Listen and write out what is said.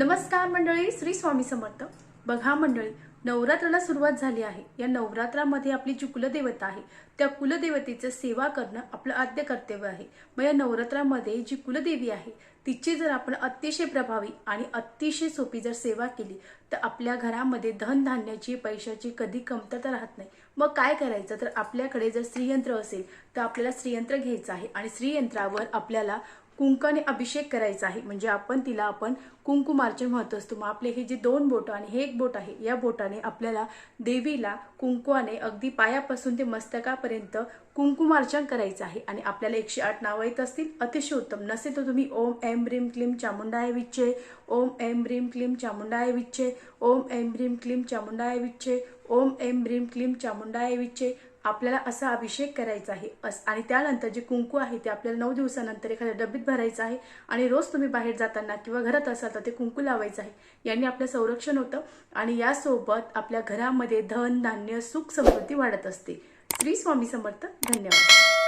नमस्कार मंडळी श्री स्वामी समर्थ. बघा मंडळी नवरात्राला सुरुवात झाली आहे. या नवरात्रामध्ये आपली जी कुलदेवता आहे त्या कुलदेवतेचं सेवा करणं आपलं आद्य कर्तव्य आहे. मग या नवरात्रामध्ये जी कुलदेवी आहे तिची जर आपण अतिशय प्रभावी आणि अतिशय सोपी जर सेवा केली तर आपल्या घरामध्ये धनधान्याची पैशाची कधी कमतरता राहत नाही. मग काय करायचं? तर आपल्याकडे जर श्रीयंत्र असेल तर आपल्याला श्रीयंत्र घ्यायचं आहे. आणि श्रीयंत्रावर आपल्याला कुंकाने अभिषेक करायचा आहे. म्हणजे आपण तिला आपण कुंकुमार्चन म्हणत असतो. मग आपले हे जे दोन बोट आणि हे एक बोट आहे या बोटाने आपल्याला देवीला कुंकवाने अगदी पायापासून ते मस्तकापर्यंत कुंकुमार्चन करायचं आहे. आणि आपल्याला एकशे आठ नावं येत असतील. अतिशय उत्तम. नसेल तर तुम्ही ओम एम ह्रीम क्लीम चामुंडाय विच्चे ओम एम ह्रीम क्लीम चामुंडाय विच्चे ओम एम ह्रीम क्लीम चामुंडाय विच्चे ओम एम ह्रीम क्लीम चामुंडाय विच्चे आपल्याला असा अभिषेक करायचा आहे. अस आणि त्यानंतर जे कुंकू आहे ते आपल्याला नऊ दिवसानंतर एखाद्या डबीत भरायचं आहे आणि रोज तुम्ही बाहेर जाताना किंवा घरात असाल तर ते कुंकू लावायचं आहे. यांनी आपलं संरक्षण होतं आणि यासोबत आपल्या घरामध्ये धन धान्य सुख समृद्धी वाढत असते. श्री स्वामी समर्थ. धन्यवाद.